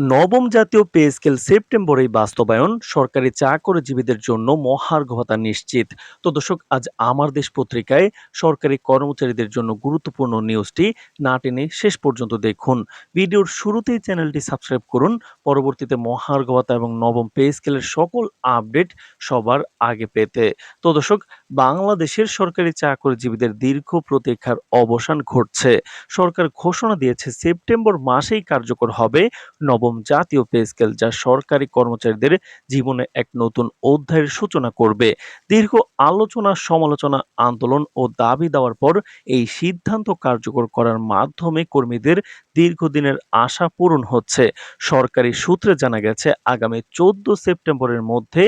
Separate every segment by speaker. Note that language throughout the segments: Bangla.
Speaker 1: নবম জাতীয় পে স্কেল সেপ্টেম্বরেই বাস্তবায়ন। সরকারি চাকরিজীবীদের জন্য মহার্ঘ নিশ্চিত। তো দর্শক, আজ আমার দেশ পত্রিকায় সরকারি কর্মচারীদের জন্য গুরুত্বপূর্ণ নিউজটি না টেনে শেষ পর্যন্ত দেখুন। ভিডিওর শুরুতেই চ্যানেলটি সাবস্ক্রাইব করুন। পরবর্তীতে মহার্ঘ এবং নবম পে স্কেলের সকল আপডেট সবার আগে পেতে। তো দর্শক, বাংলাদেশের সরকারি চাকরিজীবীদের দীর্ঘ প্রতীক্ষার অবসান ঘটছে। সরকার ঘোষণা দিয়েছে, সেপ্টেম্বর মাসেই কার্যকর হবে নবম জাতীয় পে স্কেল যা সরকারি কর্মচারীদের জীবনে এক নতুন অধ্যায়ের সূচনা করবে। দীর্ঘ আলোচনা, সমালোচনা, আন্দোলন ও দাবি দেওয়ার পর এই সিদ্ধান্ত কার্যকর করার মাধ্যমে কর্মীদের দীর্ঘদিনের আশা পূরণ হচ্ছে। সরকারি সূত্রে জানা গেছে, আগামী চোদ্দ সেপ্টেম্বরের মধ্যে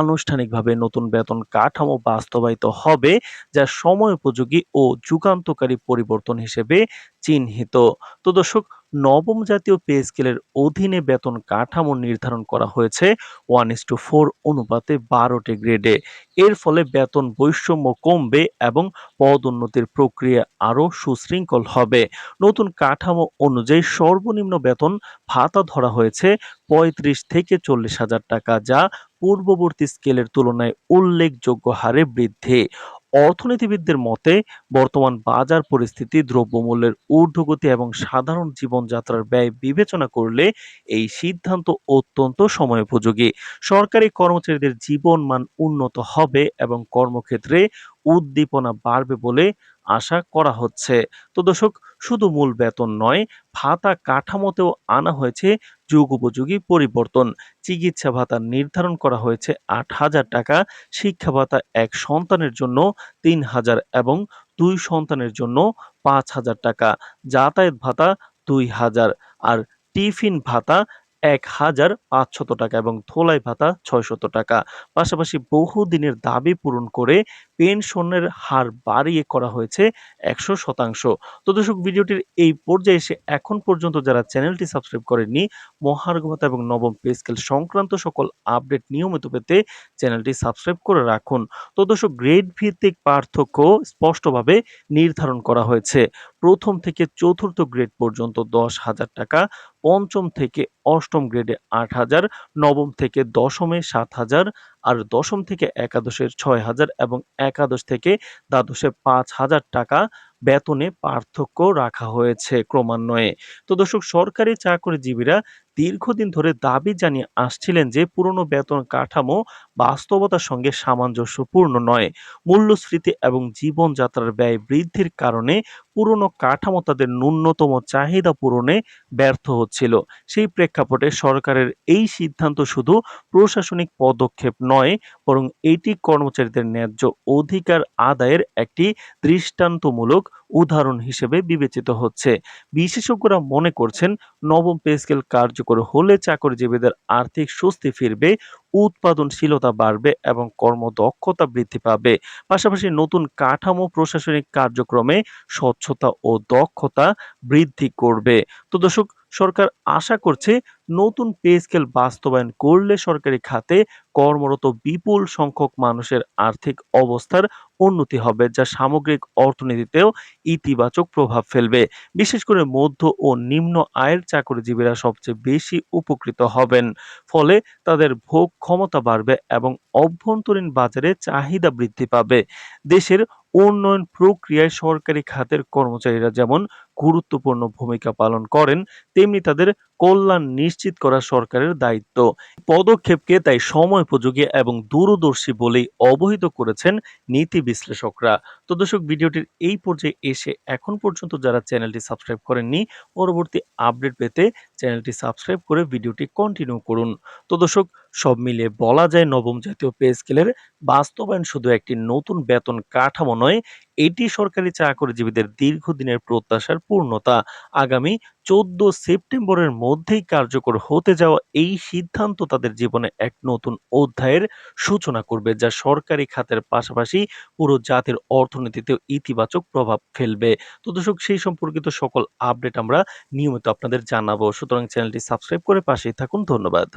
Speaker 1: আনুষ্ঠানিকভাবে নতুন বেতন কাঠামো বাস্তবায়িত হবে, যা সময় উপযোগী ও যুগান্তকারী পরিবর্তন হিসেবে চিহ্নিত। তো দর্শক নবম জাতীয় পে স্কেলের অধীনে বেতন কাঠামো নির্ধারণ করা হয়েছে ওয়ান ইস টু ফোর অনুপাতে বারোটি গ্রেডে। এর ফলে বেতন বৈষম্য কমবে এবং পদোন্নতির প্রক্রিয়া আরও সুশৃঙ্খল হবে। নতুন কাঠামো অনুযায়ী সর্বনিম্ন বেতন ভাতা ধরা হয়েছে পঁয়ত্রিশ থেকে চল্লিশ হাজার টাকা, যা পূর্ববর্তী স্কেলের তুলনায় উল্লেখযোগ্য হারে বৃদ্ধি। অর্থনীতিবিদদের মতে, বর্তমান বাজার পরিস্থিতি দ্রব্যমূল্যের ঊর্ধ্বগতি এবং সাধারণ জীবনযাত্রার ব্যয় বিবেচনা করলে এই সিদ্ধান্ত অত্যন্ত সময়োপযোগী। সরকারি কর্মচারীদের জীবন মান উন্নত হবে এবং কর্মক্ষেত্রে উদ্দীপনা বাড়বে বলে আশা করা হচ্ছে। তো দর্শক, শুধু মূল বেতন নয়, ভাতা কাঠামোতেও আনা হয়েছে যুগোপযোগী পরিবর্তন। চিকিৎসা ভাতা নির্ধারণ করা হয়েছে আট হাজার টাকা, শিক্ষা ভাতা এক সন্তানের জন্য তিন হাজার এবং দুই সন্তানের জন্য পাঁচ হাজার টাকা, যাতায়াত ভাতা দুই হাজার, আর টিফিন ভাতা এক হাজার পাঁচশত টাকা এবং থোলাই ভাতা ছয়শত টাকা। পাশাপাশি বহুদিনের দাবি পূরণ করে পেনশনের হার বাড়িয়ে করা হয়েছে একশো শতাংশ। তো দর্শক, ভিডিওটির এই পর্যায়ে এসে এখন পর্যন্ত যারা চ্যানেলটি সাবস্ক্রাইব করেননি, মহার্ঘ ভাতা এবং নবম পে স্কেল সংক্রান্ত সকল আপডেট নিয়মিত পেতে চ্যানেলটি সাবস্ক্রাইব করে রাখুন। তো দর্শক, গ্রেড ভিত্তিক পার্থক্য স্পষ্টভাবে নির্ধারণ করা হয়েছে। প্রথম থেকে চতুর্থ গ্রেড পর্যন্ত দশ হাজার টাকা, পঞ্চম থেকে অষ্টম গ্রেডে আট হাজার, নবম থেকে দশমে সাত হাজার, আর দশম থেকে একাদশের ছয় হাজার এবং একাদশ থেকে দ্বাদশে পাঁচ হাজার টাকা বেতনে পার্থক্য রাখা হয়েছে ক্রমান্বয়ে। তো দর্শক, সরকারি চাকরিজীবীরা দীর্ঘদিন ধরে দাবি জানিয়ে আসছিলেন যে পুরনো বেতন কাঠামো বাস্তবতার সঙ্গে সামঞ্জস্যপূর্ণ নয়। মূল্যস্ফীতি এবং জীবনযাত্রার ব্যয় বৃদ্ধির কারণে পুরনো কাঠামো তাদের ন্যূনতম চাহিদা পূরণে ব্যর্থ হচ্ছিল। সেই প্রেক্ষাপটে সরকারের এই সিদ্ধান্ত শুধু প্রশাসনিক পদক্ষেপ নয়, বরং এটি কর্মচারীদের ন্যায্য অধিকার আদায়ের একটি দৃষ্টান্তমূলক উদাহরণ হিসেবে বিবেচিত হচ্ছে। বিশেষজ্ঞরা মনে করছেন, নবম পে স্কেল কার্যকর হলে চাকরিজীবীদের আর্থিক স্বস্তি ফিরবে, উৎপাদনশীলতা বাড়বে এবং কর্মদক্ষতা বৃদ্ধি পাবে। পাশাপাশি নতুন কাঠামো প্রশাসনিক কার্যক্রমে স্বচ্ছতা ও দক্ষতা বৃদ্ধি করবে। তো দর্শক, সরকার আশা করছে নতুন পে স্কেল বাস্তবায়ন করলে সরকারি খাতে কর্মরত বিপুল সংখ্যক মানুষের আর্থিক অবস্থার উন্নতি হবে, যা সামগ্রিক অর্থনীতিতেও ইতিবাচক প্রভাব ফেলবে। বিশেষ করে মধ্য ও নিম্ন আয়ের চাকরিজীবীরা সবচেয়ে বেশি উপকৃত হবেন। ফলে তাদের ভোগ ক্ষমতা বাড়বে এবং অভ্যন্তরীণ বাজারে চাহিদা বৃদ্ধি পাবে। দেশের উন্নয়ন প্রক্রিয়ায় সরকারি খাতের কর্মচারীরা যেমন গুরুত্বপূর্ণ ভূমিকা পালন করেন, তেমনি তাদের কল্যাণ নিশ্চিত করা সরকারের দায়িত্ব। পদক্ষেপকে তাই সময় উপযোগী এবং দূরদর্শী বলেই অবহিত করেছেন নীতি বিশ্লেষকরা। তো দর্শক, ভিডিওটির এই পর্যায়ে এসে এখন পর্যন্ত যারা চ্যানেলটি সাবস্ক্রাইব করেননি, পরবর্তী আপডেট পেতে চ্যানেলটি সাবস্ক্রাইব করে ভিডিওটি কন্টিনিউ করুন। তো দর্শক, সব মিলিয়ে বলা যায় নবম জাতীয় পে স্কেলের বাস্তবায়ন শুধু একটি নতুন বেতন কাঠামো নয়, এটি সরকারি চাকরিজীবীদের দীর্ঘদিনের প্রত্যাশার পূর্ণতা। আগামী চোদ্দ সেপ্টেম্বরের মধ্যেই কার্যকর হতে যাওয়া এই সিদ্ধান্ত তাদের জীবনে এক নতুন অধ্যায়ের সূচনা করবে, যা সরকারি খাতের পাশাপাশি পুরো জাতির অর্থনীতিতেও ইতিবাচক প্রভাব ফেলবে। তো দর্শক, সেই সম্পর্কিত সকল আপডেট আমরা নিয়মিত আপনাদের জানাব। সুতরাং চ্যানেলটি সাবস্ক্রাইব করে পাশেই থাকুন। ধন্যবাদ।